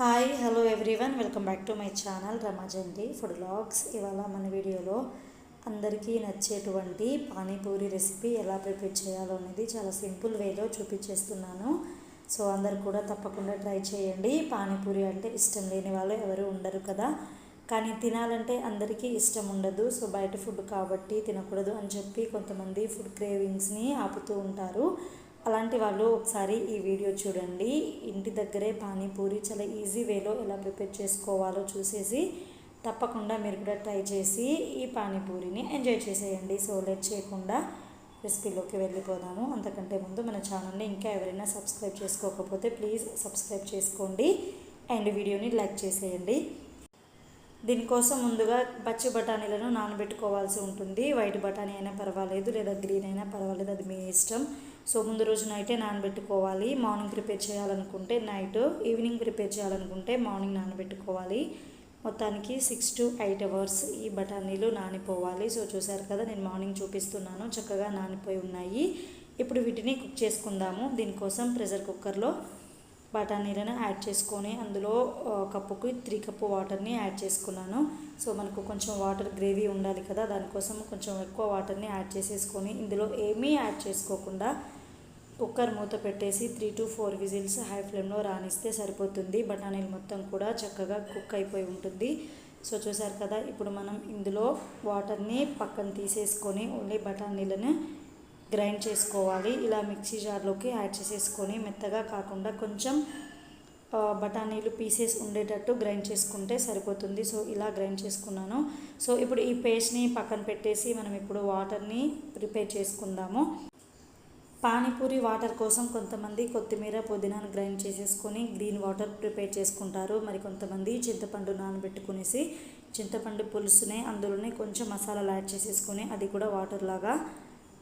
Hi hello everyone welcome back to my channel రమాజండి food blogs ఇవాళ మన వీడియోలో అందరికీ నచ్చేటువంటి పానీపూరి రెసిపీ ఎలా ప్రిపేర్ చేయాలో అనేది చాలా సింపుల్ వేలో చూపించేస్తున్నాను. సో అందరు కూడా తప్పకుండా ట్రై చేయండి. పానీపూరి అంటే ఇష్టం లేని వాళ్ళు ఎవరు ఉండరు కదా. కానీ తినాలంటే అందరికీ ఇష్టం ఉండదు. సో బయట ఫుడ్ కాబట్టి తినకూడదు అని చెప్పి కొంతమంది ఫుడ్ క్రేవింగ్స్ని ఆపుతూ ఉంటారు. అలాంటి వాళ్ళు ఒకసారి ఈ వీడియో చూడండి. ఇంటి దగ్గరే పానీపూరి చాలా ఈజీ వేలో ఎలా ప్రిపేర్ చేసుకోవాలో చూసేసి తప్పకుండా మీరు కూడా ట్రై చేసి ఈ పానీపూరిని ఎంజాయ్ చేసేయండి. సో లేట్ చేయకుండా రెసిపీలోకి వెళ్ళిపోదాము. అంతకంటే ముందు మన ఛానల్ని ఇంకా ఎవరైనా సబ్స్క్రైబ్ చేసుకోకపోతే ప్లీజ్ సబ్స్క్రైబ్ చేసుకోండి అండ్ వీడియోని లైక్ చేసేయండి. దీనికోసం ముందుగా పచ్చి బఠానీలను నానబెట్టుకోవాల్సి ఉంటుంది. వైట్ బఠానీ అయినా పర్వాలేదు లేదా గ్రీన్ అయినా పర్వాలేదు అది మీ ఇష్టం. సో ముందు రోజు నైటే నానబెట్టుకోవాలి. మార్నింగ్ ప్రిపేర్ చేయాలనుకుంటే నైట్ ఈవినింగ్ ప్రిపేర్ చేయాలనుకుంటే మార్నింగ్ నానబెట్టుకోవాలి. మొత్తానికి సిక్స్ టు ఎయిట్ అవర్స్ ఈ బఠానీలు నానిపోవాలి. సో చూసారు కదా నేను మార్నింగ్ చూపిస్తున్నాను. చక్కగా నానిపోయి ఉన్నాయి. ఇప్పుడు వీటిని కుక్ చేసుకుందాము. దీనికోసం ప్రెషర్ కుక్కర్లో బఠానీలను యాడ్ చేసుకొని అందులో కప్పుకి త్రీ కప్పు వాటర్ని యాడ్ చేసుకున్నాను. సో మనకు కొంచెం వాటర్ గ్రేవీ ఉండాలి కదా దానికోసం కొంచెం ఎక్కువ వాటర్ని యాడ్ చేసేసుకొని ఇందులో ఏమీ యాడ్ చేసుకోకుండా కుక్కర్ మూత పెట్టేసి three to four whistles high ఫ్లేమ్లో రాణిస్తే సరిపోతుంది. బఠానీలు మొత్తం కూడా చక్కగా కుక్ అయిపోయి ఉంటుంది. సో చూసారు కదా ఇప్పుడు మనం ఇందులో వాటర్ని పక్కన తీసేసుకొని ఓన్లీ బఠానీలను గ్రైండ్ చేసుకోవాలి. ఇలా మిక్సీ జార్లోకి యాడ్ చేసేసుకొని మెత్తగా కాకుండా కొంచెం బఠానీలు పీసెస్ ఉండేటట్టు గ్రైండ్ చేసుకుంటే సరిపోతుంది. సో ఇలా గ్రైండ్ చేసుకున్నాను. సో ఇప్పుడు ఈ పేస్ట్ని పక్కన పెట్టేసి మనం ఇప్పుడు వాటర్ని ప్రిపేర్ చేసుకుందాము. పానీపూరి వాటర్ కోసం కొంతమంది కొత్తిమీర పుదీనాను గ్రైండ్ చేసేసుకొని గ్రీన్ వాటర్ ప్రిపేర్ చేసుకుంటారు. మరి కొంతమంది చింతపండు నానబెట్టుకునేసి చింతపండు పులుసునే అందులోనే కొంచెం మసాలాలు యాడ్ చేసేసుకొని అది కూడా వాటర్ లాగా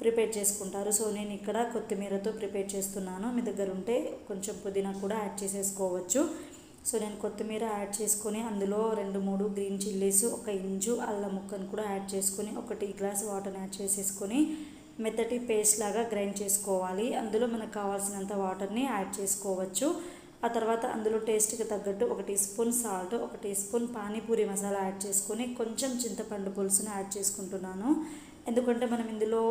ప్రిపేర్ చేసుకుంటారు. సో నేను ఇక్కడ కొత్తిమీరతో ప్రిపేర్ చేస్తున్నాను. మీ దగ్గర ఉంటే కొంచెం పుదీనా కూడా యాడ్ చేసేసుకోవచ్చు. సో నేను కొత్తిమీర యాడ్ చేసుకొని అందులో రెండు మూడు గ్రీన్ చిల్లీస్ ఒక ఇంజు అల్లం ముక్కను కూడా యాడ్ చేసుకొని ఒక టీ గ్లాస్ వాటర్ని యాడ్ చేసేసుకొని మెత్తటి పేస్ట్ లాగా గ్రైండ్ చేసుకోవాలి. అందులో మనకు కావాల్సినంత వాటర్ని యాడ్ చేసుకోవచ్చు. ఆ తర్వాత అందులో టేస్ట్కి తగ్గట్టు ఒక టీ స్పూన్ సాల్ట్ ఒక tea spoon panipuri masala add చేసుకొని కొంచెం చింతపండు పులుసుని యాడ్ చేసుకుంటున్నాను. ఎందుకంటే మనం ఇందులో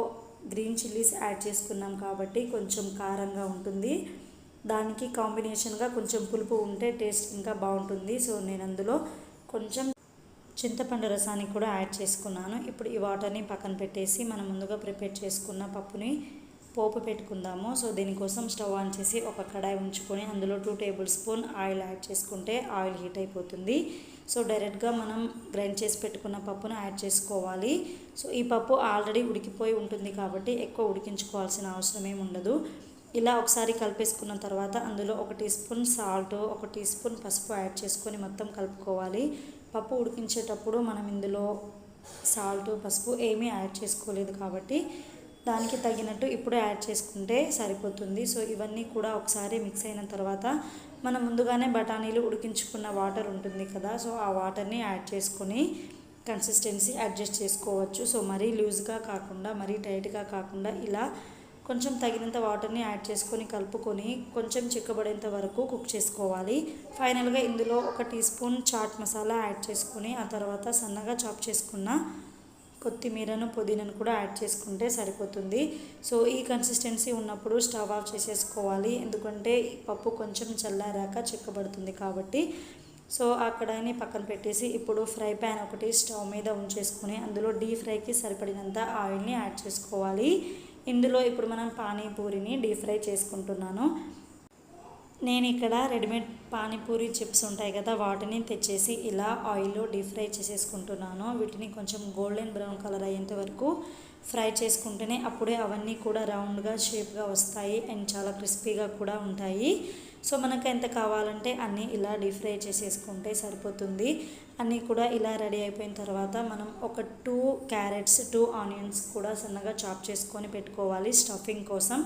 గ్రీన్ చిల్లీస్ యాడ్ చేసుకున్నాం కాబట్టి కొంచెం కారంగా ఉంటుంది. దానికి కాంబినేషన్గా కొంచెం పులుపు ఉంటే టేస్ట్ ఇంకా బాగుంటుంది. సో నేను అందులో కొంచెం చింతపండు రసాన్ని కూడా యాడ్ చేసుకున్నాను. ఇప్పుడు ఈ వాటర్ని పక్కన పెట్టేసి మనం ముందుగా ప్రిపేర్ చేసుకున్న పప్పుని పోపు పెట్టుకుందాము. సో దీనికోసం స్టవ్ ఆన్ చేసి ఒక కడాయి ఉంచుకొని అందులో two table spoon oil add చేసుకుంటే ఆయిల్ హీట్ అయిపోతుంది. సో డైరెక్ట్గా మనం గ్రైండ్ చేసి పెట్టుకున్న పప్పును యాడ్ చేసుకోవాలి. సో ఈ పప్పు ఆల్రెడీ ఉడికిపోయి ఉంటుంది కాబట్టి ఎక్కువ ఉడికించుకోవాల్సిన అవసరం ఏమి ఉండదు. ఇలా ఒకసారి కలిపేసుకున్న తర్వాత అందులో ఒక టీ స్పూన్ సాల్ట్ ఒక టీ స్పూన్ పసుపు యాడ్ చేసుకొని మొత్తం కలుపుకోవాలి. పప్పు ఉడికించేటప్పుడు మనం ఇందులో సాల్ట్ పసుపు ఏమీ యాడ్ చేసుకోలేదు కాబట్టి దానికి తగినట్టు ఇప్పుడు యాడ్ చేసుకుంటే సరిపోతుంది. సో ఇవన్నీ కూడా ఒకసారి మిక్స్ అయిన తర్వాత మనం ముందుగానే బఠానీలు ఉడికించుకున్న వాటర్ ఉంటుంది కదా సో ఆ వాటర్ని యాడ్ చేసుకొని కన్సిస్టెన్సీ అడ్జస్ట్ చేసుకోవచ్చు. సో మరీ లూజ్గా కాకుండా మరీ టైట్గా కాకుండా ఇలా కొంచెం తగినంత వాటర్ని యాడ్ చేసుకొని కలుపుకొని కొంచెం చిక్కబడేంత వరకు కుక్ చేసుకోవాలి. ఫైనల్గా ఇందులో ఒక tea spoon chaat masala add చేసుకొని ఆ తర్వాత సన్నగా చాప్ చేసుకున్న కొత్తిమీరను పుదీనాను కూడా యాడ్ చేసుకుంటే సరిపోతుంది. సో ఈ కన్సిస్టెన్సీ ఉన్నప్పుడు స్టవ్ ఆఫ్ చేసేసుకోవాలి. ఎందుకంటే పప్పు కొంచెం చల్లారాక చిక్కబడుతుంది కాబట్టి. సో ఆ కడాయిని పక్కన పెట్టేసి ఇప్పుడు ఫ్రై ప్యాన్ ఒకటి స్టవ్ మీద ఉంచేసుకుని అందులో డీప్ ఫ్రైకి సరిపడినంత ఆయిల్ని యాడ్ చేసుకోవాలి. ఇందులో ఇప్పుడు మనం పానీపూరిని డీప్ ఫ్రై చేసుకుంటున్నాను. నేను ఇక్కడ రెడీమేడ్ పానీపూరి చిప్స్ ఉంటాయి కదా వాటిని తెచ్చేసి ఇలా ఆయిల్లో డీప్ ఫ్రై చేసేసుకుంటున్నాను. వీటిని కొంచెం గోల్డెన్ బ్రౌన్ కలర్ అయ్యేంత వరకు ఫ్రై చేసుకుంటేనే అప్పుడే అవన్నీ కూడా రౌండ్గా షేప్గా వస్తాయి అండ్ చాలా క్రిస్పీగా కూడా ఉంటాయి. సో మనకు ఎంత కావాలంటే అన్నీ ఇలా డీప్ ఫ్రై చేసేసుకుంటే సరిపోతుంది. అన్నీ కూడా ఇలా రెడీ అయిపోయిన తర్వాత మనం ఒక టూ క్యారెట్స్ టూ ఆనియన్స్ కూడా సన్నగా చాప్ చేసుకొని పెట్టుకోవాలి స్టఫింగ్ కోసం.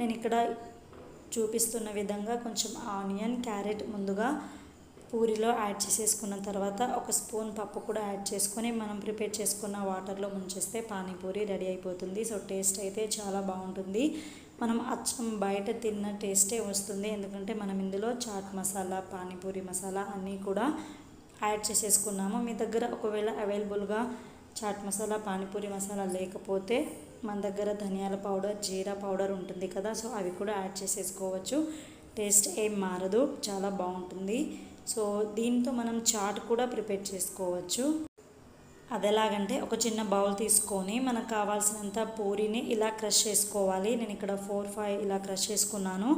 నేను ఇక్కడ చూపిస్తున్న విధంగా కొంచెం ఆనియన్ క్యారెట్ ముందుగా పూరిలో యాడ్ చేసేసుకున్న తర్వాత ఒక స్పూన్ పప్పు కూడా యాడ్ చేసుకొని మనం ప్రిపేర్ చేసుకున్న వాటర్లో ముంచేస్తే పానీపూరి రెడీ అయిపోతుంది. సో టేస్ట్ అయితే చాలా బాగుంటుంది. మనం అచ్చం బయట తిన్న టేస్టే వస్తుంది. ఎందుకంటే మనం ఇందులో చాట్ మసాలా పానీపూరి మసాలా అన్నీ కూడా యాడ్ చేసేసుకున్నాము. మీ దగ్గర ఒకవేళ అవైలబుల్గా చాట్ మసాలా పానీపూరి మసాలా లేకపోతే మన దగ్గర ధనియాల పౌడర్ జీరా పౌడర్ ఉంటుంది కదా సో అవి కూడా యాడ్ చేసేసుకోవచ్చు. టేస్ట్ ఏం మారదు చాలా బాగుంటుంది. సో దీంతో మనం చాట్ కూడా ప్రిపేర్ చేసుకోవచ్చు. అది ఎలాగంటే ఒక చిన్న బౌల్ తీసుకొని మనకు కావాల్సినంత పూరిని ఇలా క్రష్ చేసుకోవాలి. నేను ఇక్కడ ఫోర్ ఫైవ్ ఇలా క్రష్ చేసుకున్నాను.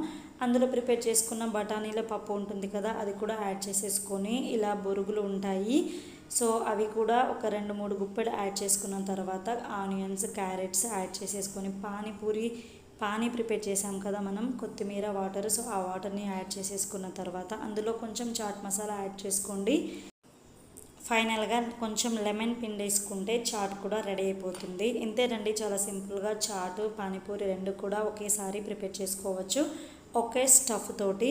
అందులో ప్రిపేర్ చేసుకున్న బఠానీల పప్పు ఉంటుంది కదా అది కూడా యాడ్ చేసేసుకొని ఇలా బొరుగులు ఉంటాయి. సో అవి కూడా ఒక రెండు మూడు గుప్పెడు యాడ్ చేసుకున్న తర్వాత ఆనియన్స్ క్యారెట్స్ యాడ్ చేసేసుకొని పానీపూరి పానీ ప్రిపేర్ చేసాం కదా మనం కొత్తిమీర వాటర్. సో ఆ వాటర్ని యాడ్ చేసేసుకున్న తర్వాత అందులో కొంచెం చాట్ మసాలా యాడ్ చేసుకోండి. ఫైనల్గా కొంచెం లెమన్ పిండేసుకుంటే చాట్ కూడా రెడీ అయిపోతుంది. ఇంతేనండి చాలా సింపుల్గా చాటు పానీపూరి రెండు కూడా ఒకేసారి ప్రిపేర్ చేసుకోవచ్చు. ఒకే స్టఫ్ తోటి